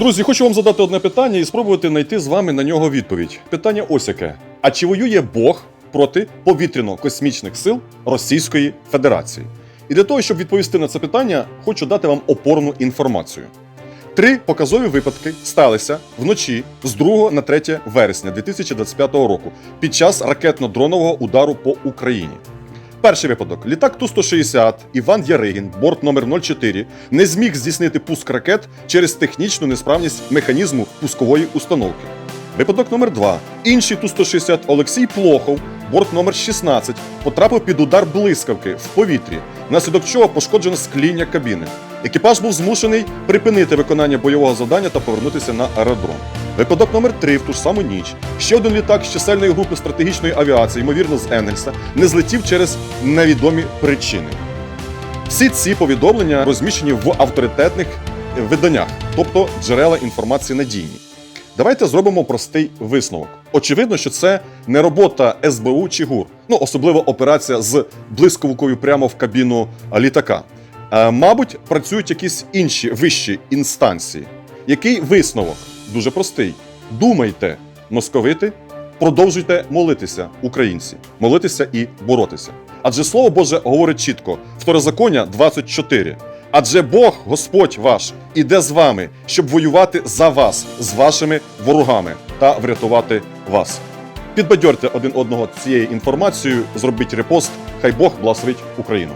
Друзі, хочу вам задати одне питання і спробувати знайти з вами на нього відповідь. Питання ось яке: а чи воює Бог проти повітряно-космічних сил Російської Федерації? І для того, щоб відповісти на це питання, хочу дати вам опорну інформацію. Три показові випадки сталися вночі з 2 на 3 вересня 2025 року під час ракетно-дронового удару по Україні. Перший випадок: літак Ту-160 Іван Яригін, борт номер 04, не зміг здійснити пуск ракет через технічну несправність механізму пускової установки. Випадок номер 2 Інший Ту-160 Олексій Плохов, борт номер 16, потрапив під удар блискавки в повітрі, внаслідок чого пошкоджено скління кабіни. Екіпаж був змушений припинити виконання бойового завдання та повернутися на аеродром. Випадок номер 3 в ту ж саму ніч. Ще один літак з чисельної групи стратегічної авіації, ймовірно, з Енгельса, не злетів через невідомі причини. Всі ці повідомлення розміщені в авторитетних виданнях, тобто джерела інформації надійні. Давайте зробимо простий висновок. Очевидно, що це не робота СБУ чи ГУР, ну особливо операція з блискавкою прямо в кабіну літака. Е, мабуть, працюють якісь інші вищі інстанції. Який висновок? Дуже простий. Думайте, московити, продовжуйте молитися, українці, молитися і боротися. Адже слово Боже говорить чітко: Второзаконня 24. Адже Бог, Господь ваш, іде з вами, щоб воювати за вас з вашими ворогами та врятувати вас. Підбадьорте один одного цією інформацією, зробіть репост. Хай Бог благословить Україну.